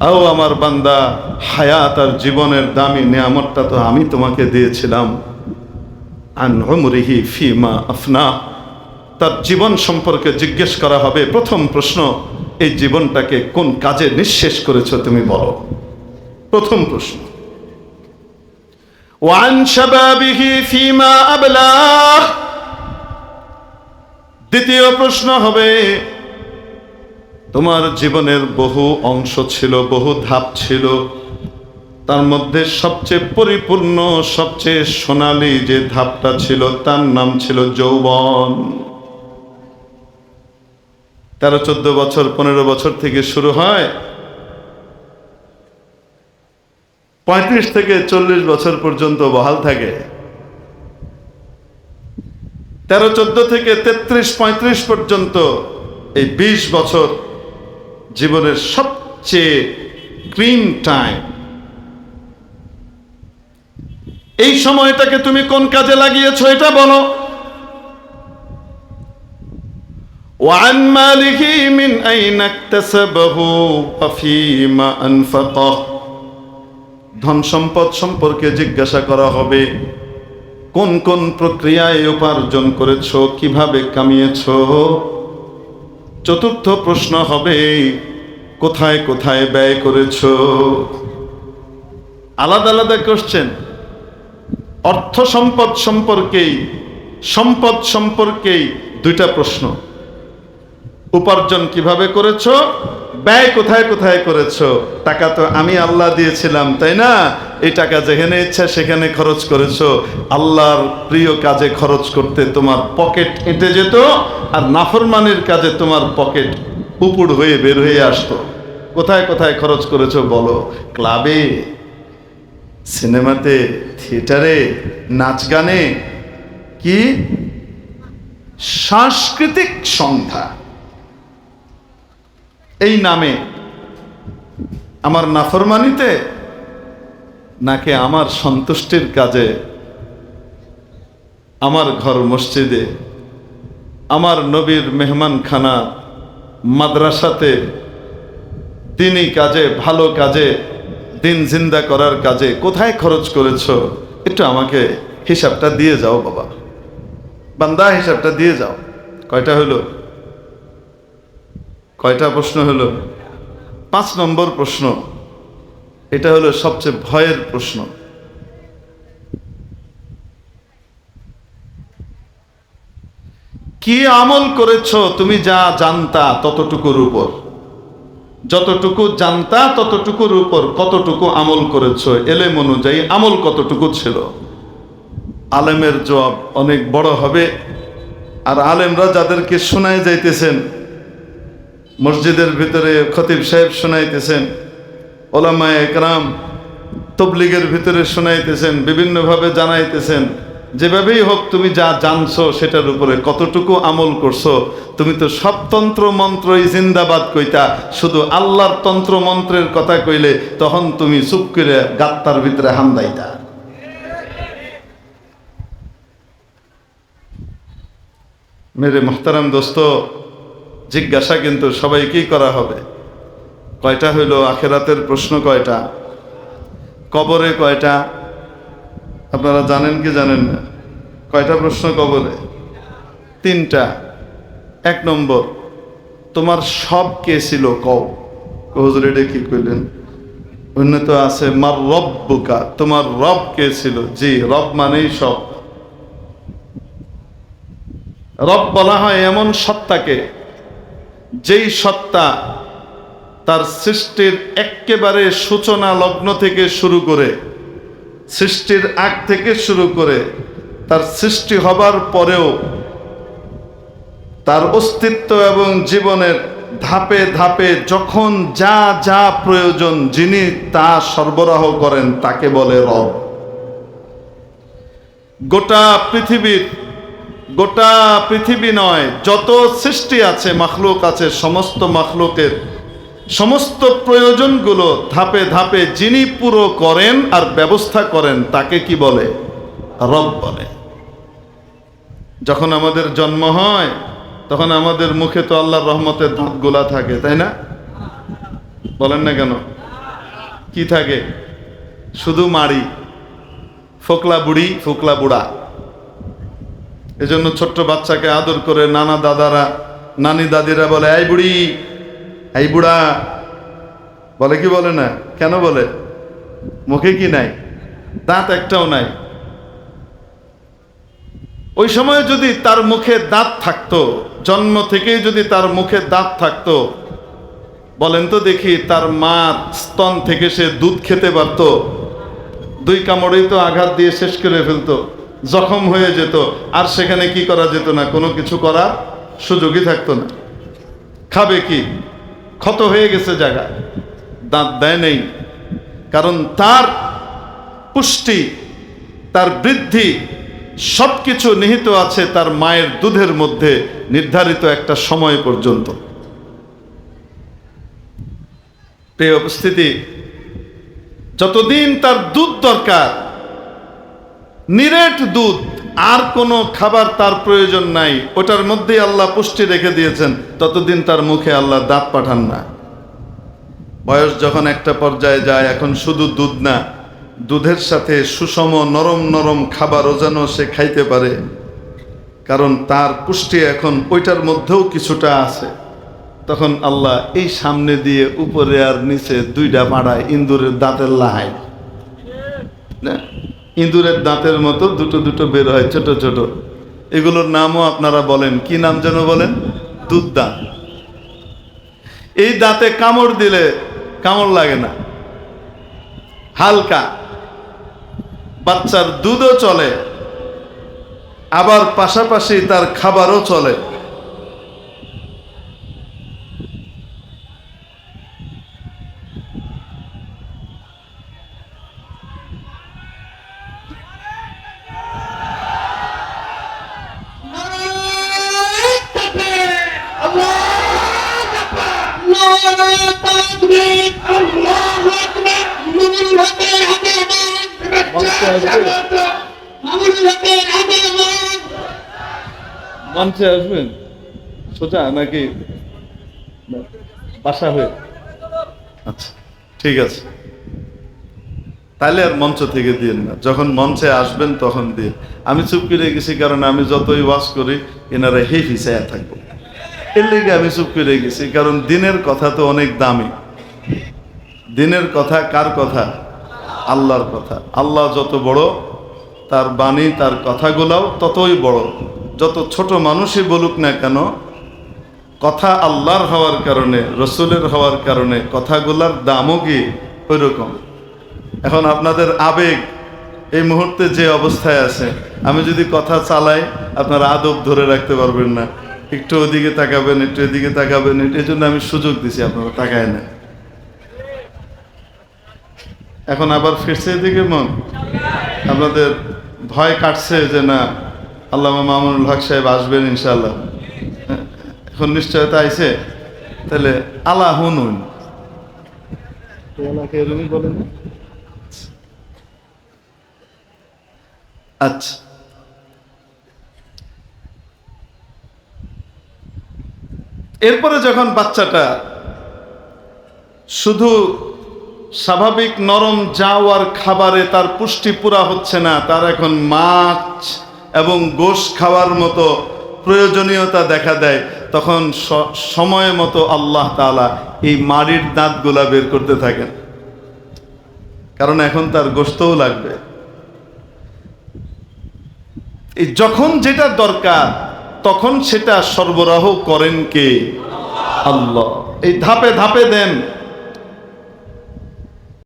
আও আমার বান্দা, হায়াত আর জীবনের দামি নিয়ামতটা তো আমি তোমাকে দিয়েছিলাম। ফিমা আফনা। তার জীবন সম্পর্কে জিজ্ঞেস করা হবে। প্রথম প্রশ্ন, এই জীবনটাকে কোন কাজে নিঃশেষ করেছ তুমি বলো। প্রথম প্রশ্ন, ওয়ান ফিমা আবলাহ দ্বিতীয় প্রশ্ন হবে তোমার জীবনের বহু অংশ ছিল, বহু ধাপ ছিল। তার মধ্যে সবচেয়ে পরিপূর্ণ, সবচেয়ে সোনালী যে ধাপটা ছিল, তার নাম ছিল যৌবন। তেরো, চোদ্দ বছর, পনেরো বছর থেকে শুরু হয়। পঁয়ত্রিশ থেকে চল্লিশ বছর পর্যন্ত বহাল থাকে। তেরো, চোদ্দ থেকে তেত্রিশ, পঁয়ত্রিশ পর্যন্ত এই বিশ বছর জীবনের সবচেয়ে ক্রিম টাইম এই সময়টাকে তুমি কোন কাজে লাগিয়েছো এটা বলো وعن ماله من أين اكتسبه وفيما أنفقه ধন সম্পদ সম্পর্কে জিজ্ঞাসা করা হবে কোন কোন প্রক্রিয়ায় উপার্জন করেছ কিভাবে কামিয়েছ চতুর্থ প্রশ্ন হবে কোথায় কোথায় ব্যয় করেছ? আলাদা আলাদা কোশ্চেন অর্থ সম্পদ সম্পর্কেই সম্পদ সম্পর্কেই দুইটা প্রশ্ন। উপার্জন কীভাবে করেছ? ব্যয় কোথায় কোথায় করেছ? টাকা তো আমি আল্লাহ দিয়েছিলাম, তাই না? এই টাকা যেখানে ইচ্ছা সেখানে খরচ করেছ। আল্লাহর প্রিয় কাজে খরচ করতে তোমার পকেট এঁটে যেত, আর নাফরমানির কাজে তোমার পকেট উপুড় হয়ে বের হয়ে আসতো। কোথায় কোথায় খরচ করেছ বলো? ক্লাবে? সিনেমাতে? থিয়েটারে? নাচ গানে? কি? সাংস্কৃতিক সন্ধ্যা এই নামে। আমার নাফরমানিতে? নাকি আমার সন্তুষ্টির কাজে? আমার ঘর মসজিদে? আমার নবীর মেহমানখানা মাদ্রাসাতে দিনই কাজে, ভালো কাজে, দিন জিন্দা করার কাজে কোথায় খরচ করেছ? একটু আমাকে হিসাবটা দিয়ে যাও বাবা। বান্দা, হিসাবটা দিয়ে যাও। কয়টা হলো? কয়টা প্রশ্ন হলো? পাঁচ নম্বর প্রশ্ন। এটা হলো সবচেয়ে ভয়ের প্রশ্ন। কি আমল করেছ তুমি যা জানতা ততটুকুর উপর? যতটুকু জানতা ততটুকুর উপর কতটুকু আমল করেছ? এলেম অনুযায়ী আমল কতটুকু ছিল? আলেমের জবাব অনেক বড় হবে। আর আলেমরা যাদেরকে শোনায় যাইতেছেন, মসজিদের ভিতরে খতিব সাহেব শোনাইতেছেন, ওলামায় একরাম তবলিগের ভিতরে শোনাইতেছেন, বিভিন্নভাবে জানাইতেছেন যেভাবেই হোক তুমি যা জানছো সেটার উপরে কতটুকু আমল করছ, তুমি তো সব তন্ত্র মন্ত্রই জিন্দাবাদ কইতা। শুধু আল্লাহর তন্ত্র মন্ত্রের কথা কইলে তখন তুমি চুপ করে গাত্তার ভিতরে হামদাইতা মেরে মোহতারাম দোস্ত, জিজ্ঞাসা কিন্তু সবাইকেই করা হবে। কয়টা হইল আখেরাতের প্রশ্ন কয়টা? কবরে কয়টা? আপনারা জানেন কি জানেন না? কয়টা প্রশ্ন কবরে? তিনটা। এক নম্বর, তোমার সব কে ছিল কও? হুজুর, এটা কি কইলেন? উন্নত আছে, মার রব বুকা তোমার রব কে ছিল? জি, রব মানেই সব। রব বলা হয় এমন সত্তাকে, যেই সত্তা তার সৃষ্টির একেবারে সূচনা লগ্ন থেকে শুরু করে সৃষ্টির আগ থেকে শুরু করে তার সৃষ্টি হবার পরেও তার অস্তিত্ব এবং জীবনের ধাপে ধাপে যখন যা যা প্রয়োজন যিনি তা সরবরাহ করেন, তাকে বলে রব। গোটা পৃথিবীর গোটা পৃথিবী নয়, যত সৃষ্টি আছে, মাখলুক আছে, সমস্ত মাখলুকের সমস্ত প্রয়োজনগুলো ধাপে ধাপে যিনি পুরো করেন আর ব্যবস্থা করেন, তাকে কি বলে? রব বলে। যখন আমাদের জন্ম হয়, তখন আমাদের মুখে তো আল্লাহর রহমতের দাঁতগুলা থাকে, তাই না? বলেন না কেন? কি থাকে? শুধু মাড়ি, ফোকলা বুড়ি, ফোকলা বুড়া। এজন্য ছোট্ট বাচ্চাকে আদর করে নানা দাদারা, নানি দাদিরা বলে, এই বুড়ি এই বুড়া, বলে কি বলে না? কেন বলে? মুখে কি নাই? দাঁত একটাও নাই। ওই সময় যদি তার মুখে দাঁত থাকতো, জন্ম থেকেই যদি তার মুখে দাঁত থাকতো, বলেন তো দেখি তার মা স্তন থেকে সে দুধ খেতে পারত, দুই কামড়েই তো আঘাত দিয়ে শেষ করে ফেলতো, জখম হয়ে যেত, আর সেখানে কি করা যেত না? কোনো কিছু করার সুযোগই থাকতো না। খাবে কি? ক্ষত হয়ে গেছে জায়গা দাঁত দেয় নেই। কারণ তার পুষ্টি, তার বৃদ্ধি সব কিছু নিহিত আছে তার মায়ের দুধের মধ্যে নির্ধারিত একটা সময় পর্যন্ত। প্রিয় উপস্থিতি, যতদিন তার দুধ দরকার, নিরেট দুধ আর কোনো খাবার তার প্রয়োজন নাই। ওটার মধ্যেই আল্লাহ পুষ্টি রেখে দিয়েছেন। ততদিন তার মুখে আল্লাহ দাঁত পাঠান না। বয়স যখন একটা পর্যায়ে যায়, এখন শুধু দুধ না, দুধের সাথে সুষম, নরম নরম খাবারও যেন সে খাইতে পারে। কারণ তার পুষ্টি এখন ওইটার মধ্যেও কিছুটা আছে। তখন আল্লাহ এই সামনে দিয়ে উপরে আর নিচে দুইটা পাড়ায় ইন্দুরের দাঁতের লাহাই। ইঁদুরের দাঁতের মতো দুটো দুটো বের হয়, ছোট ছোট। এগুলোর নামও আপনারা বলেন। কি নাম যেন বলেন? দুধ দাঁত এই দাঁতে কামড় দিলে কামড় লাগে না। হালকা। বাচ্চার দুধও চলে। আবার পাশাপাশি তার খাবারও চলে। মঞ্চে আসবেন? সোজা নাকি বাসা হয়ে? আচ্ছা ঠিক আছে। তাহলে আর মঞ্চ থেকে দিন না। যখন মঞ্চে আসবেন তখন দিন আমি চুপ করে গেছি কারণ আমি যতই ওয়াজ করি, এনারা হে ফিসাইয়া থাকব। এর লেগে আমি চুপ করে গেছি, কারণ দিনের কথা তো অনেক দামি। দিনের কথা কার কথা? আল্লাহর কথা। আল্লাহ যত বড়, তার বাণী, তার কথাগুলাও ততই বড়। যত ছোট মানুষই বলুক না কেন, কথা আল্লাহর হওয়ার কারণে, রসুলের হওয়ার কারণে, কথাগুলার দামও কি ওই রকম এখন আপনাদের আবেগ এই মুহূর্তে যে অবস্থায় আছে, আমি যদি কথা চালাই, আপনারা আদব ধরে রাখতে পারবেন না। একটু ওদিকে তাকাবেন, একটু এদিকে তাকাবেন এই জন্য আমি সুযোগ দিছি আপনারা তাকায় না এখন আবার ফিরছে এদিকে মন। আপনাদের ভয় কাটছে যে না আল্লাহ মামুনুল হক সাহেব আসবেন ইনশাল্লাহ এখন নিশ্চয়তা আইছে। তাহলে আল্লাহ হুনুন। বলেন আচ্ছা। এরপরে যখন বাচ্চাটা শুধু স্বাভাবিক নরম যাওয়ার খাবারে তার পুষ্টি পুরা হচ্ছে না। তার এখন মাছ এবং গোশ খাওয়ার মতো প্রয়োজনীয়তা দেখা দেয়। তখন সময় মতো আল্লাহ তাআলা এই মাড়ির দাঁতগুলা বের করতে থাকেন। কারণ এখন তার গোস্তও লাগবে। এই যখন যেটা দরকার, তখন সেটা সরবরাহ করেন কে? আল্লাহ। এই ধাপে ধাপে দেন।